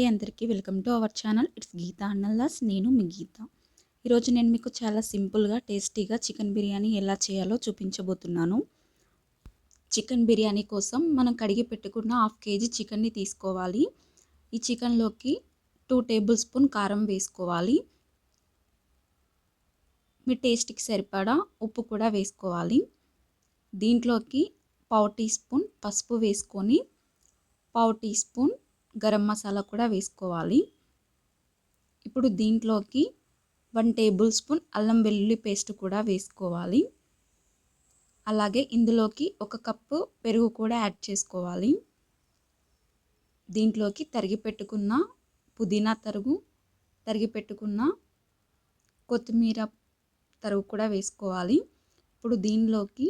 అండి అందరికీ welcome to our channel. It's Geetha అన్నల్లాస్ నేను మీ గీత. ఈరోజు నేను మీకు చాలా సింపుల్గా టేస్టీగా చికెన్ బిర్యానీ ఎలా చేయాలో చూపించబోతున్నాను. చికెన్ బిర్యానీ కోసం మనం కడిగి పెట్టుకున్న హాఫ్ కేజీ చికెన్ని తీసుకోవాలి. ఈ చికెన్లోకి టూ టేబుల్ స్పూన్ కారం వేసుకోవాలి. మీ టేస్ట్కి సరిపడా ఉప్పు కూడా వేసుకోవాలి. దీంట్లోకి పావు టీ స్పూన్ పసుపు వేసుకొని పావు టీ స్పూన్ గరం మసాలా కూడా వేసుకోవాలి. ఇప్పుడు దీంట్లోకి వన్ టేబుల్ స్పూన్ అల్లం వెల్లుల్లి పేస్ట్ కూడా వేసుకోవాలి. అలాగే ఇందులోకి ఒక కప్పు పెరుగు కూడా యాడ్ చేసుకోవాలి. దీంట్లోకి తరిగి పెట్టుకున్న పుదీనా తరుగు తరిగి పెట్టుకున్న కొత్తిమీర తరుగు కూడా వేసుకోవాలి. ఇప్పుడు దీనిలోకి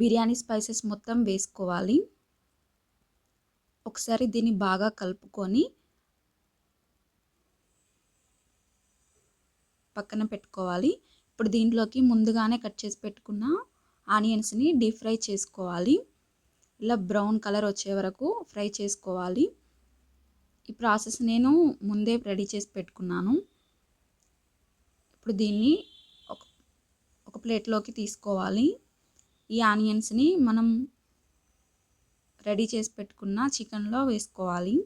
బిర్యానీ స్పైసెస్ మొత్తం వేసుకోవాలి. ఒకసారి దీన్ని బాగా కలుపుకొని పక్కన పెట్టుకోవాలి. ఇప్పుడు దీంట్లోకి ముందుగానే కట్ చేసి పెట్టుకున్న ఆనియన్స్ని డీప్ ఫ్రై చేసుకోవాలి. ఇలా బ్రౌన్ కలర్ వచ్చే వరకు ఫ్రై చేసుకోవాలి. ఈ ప్రాసెస్ నేను ముందే రెడీ చేసి పెట్టుకున్నాను. ఇప్పుడు దీన్ని ఒక ఒక ప్లేట్లోకి తీసుకోవాలి. ఈ ఆనియన్స్ని మనం రెడీ చేసి పెట్టుకున్న చికెన్లో వేసుకోవాలి.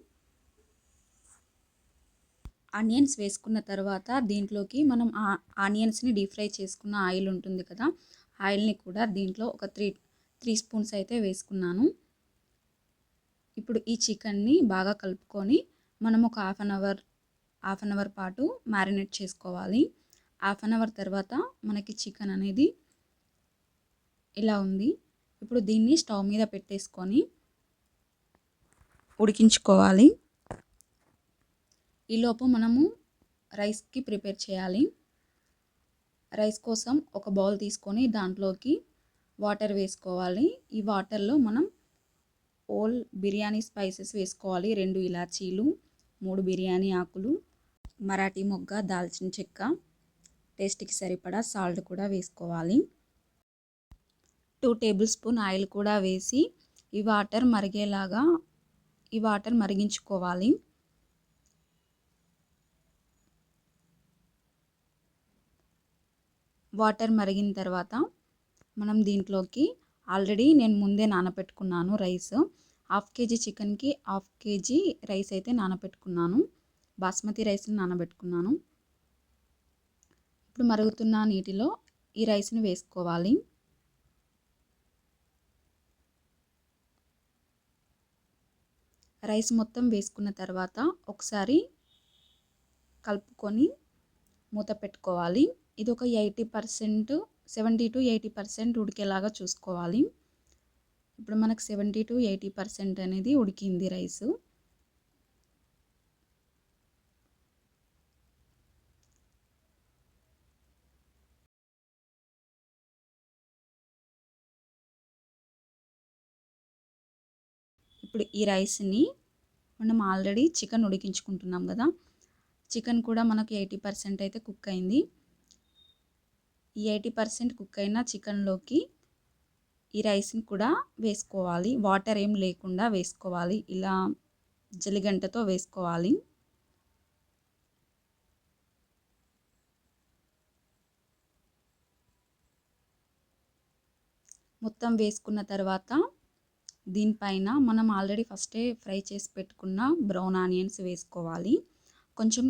ఆనియన్స్ వేసుకున్న తర్వాత దీంట్లోకి మనం ఆనియన్స్ని డీప్ ఫ్రై చేసుకున్న ఆయిల్ ఉంటుంది కదా ఆయిల్ని కూడా దీంట్లో ఒక త్రీ త్రీ స్పూన్స్ అయితే వేసుకున్నాను. ఇప్పుడు ఈ చికెన్ని బాగా కలుపుకొని మనం ఒక half an hour half an hour పాటు మ్యారినేట్ చేసుకోవాలి. హాఫ్ అన్ అవర్ తర్వాత మనకి చికెన్ అనేది ఇలా ఉంది. ఇప్పుడు దీన్ని స్టవ్ మీద పెట్టేసుకొని ఉడికించుకోవాలి. ఈలోపు మనము రైస్కి ప్రిపేర్ చేయాలి. రైస్ కోసం ఒక బౌల్ తీసుకొని దాంట్లోకి వాటర్ వేసుకోవాలి. ఈ వాటర్లో మనం ఓల్ బిర్యానీ స్పైసెస్ వేసుకోవాలి. రెండు ఇలాచీలు మూడు బిర్యానీ ఆకులు మరాఠీ మొగ్గ దాల్చిన చెక్క టేస్ట్కి సరిపడా సాల్ట్ కూడా వేసుకోవాలి. టూ టేబుల్ స్పూన్ ఆయిల్ కూడా వేసి ఈ వాటర్ మరిగేలాగా ఈ వాటర్ మరిగించుకోవాలి. వాటర్ మరిగిన తర్వాత మనం దీంట్లోకి ఆల్రెడీ నేను ముందే నానబెట్టుకున్నాను రైస్. హాఫ్ కేజీ చికెన్కి హాఫ్ కేజీ రైస్ అయితే నానబెట్టుకున్నాను బాస్మతి రైస్ని నానబెట్టుకున్నాను. ఇప్పుడు మరుగుతున్న నీటిలో ఈ రైస్ని వేసుకోవాలి. రైస్ మొత్తం వేసుకున్న తర్వాత ఒకసారి కలుపుకొని మూత పెట్టుకోవాలి. ఇది ఒక eighty percent seventy to eighty percent ఉడికేలాగా చూసుకోవాలి. ఇప్పుడు మనకు సెవెంటీ టు ఎయిటీ పర్సెంట్ అనేది ఉడికింది రైసు. ఇప్పుడు ఈ రైస్ని మనం ఆల్రెడీ చికెన్ ఉడికించుకుంటున్నాం కదా చికెన్ కూడా మనకు ఎయిటీ పర్సెంట్ అయితే కుక్ అయింది. ఈ ఎయిటీ పర్సెంట్ కుక్ అయిన చికెన్లోకి ఈ రైస్ని కూడా వేసుకోవాలి. వాటర్ ఏం లేకుండా వేసుకోవాలి. ఇలా జలిగంటతో వేసుకోవాలి. మొత్తం వేసుకున్న తర్వాత దీనిపైన మనం ఆల్రెడీ ఫస్టే ఫ్రై చేసి పెట్టుకున్న బ్రౌన్ ఆనియన్స్ వేసుకోవాలి. కొంచెం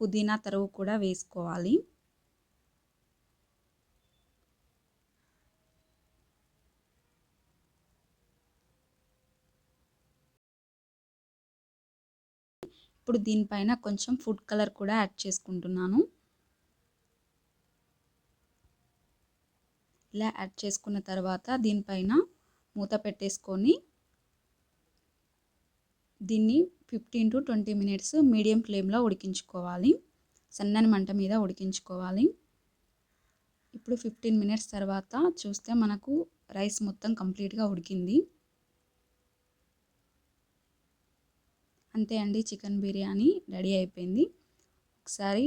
పుదీనా తరువు కూడా వేసుకోవాలి. ఇప్పుడు దీనిపైన కొంచెం ఫుడ్ కలర్ కూడా యాడ్ చేసుకుంటున్నాను. ఇలా యాడ్ చేసుకున్న తర్వాత దీనిపైన మూత పెట్టేసుకొని దీన్ని fifteen to twenty minutes medium ఫ్లేమ్లో ఉడికించుకోవాలి. సన్నని మంట మీద ఉడికించుకోవాలి. ఇప్పుడు ఫిఫ్టీన్ మినిట్స్ తర్వాత చూస్తే మనకు రైస్ మొత్తం కంప్లీట్గా ఉడికింది. అంతే అండి చికెన్ బిర్యానీ రెడీ అయిపోయింది. ఒకసారి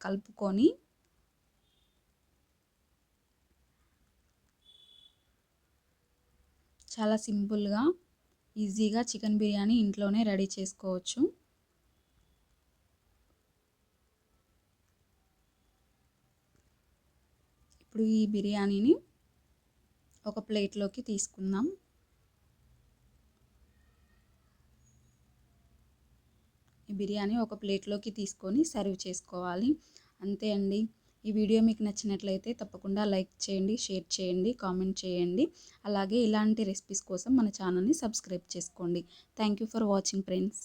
కలుపుకొని చాలా సింపుల్గా ఈజీగా చికెన్ బిర్యానీ ఇంట్లోనే రెడీ చేసుకోవచ్చు. ఇప్పుడు ఈ బిర్యానీని ఒక ప్లేట్లోకి తీసుకుందాం. ఈ బిర్యానీ ఒక ప్లేట్లోకి తీసుకొని సర్వ్ చేసుకోవాలి. అంతే అండి. ఈ వీడియో మీకు నచ్చినట్లయితే తప్పకుండా లైక్ చేయండి షేర్ చేయండి కామెంట్ చేయండి. అలాగే ఇలాంటి రెసిపీస్ కోసం మన ఛానల్ని సబ్స్క్రైబ్ చేసుకోండి. Thank you for watching friends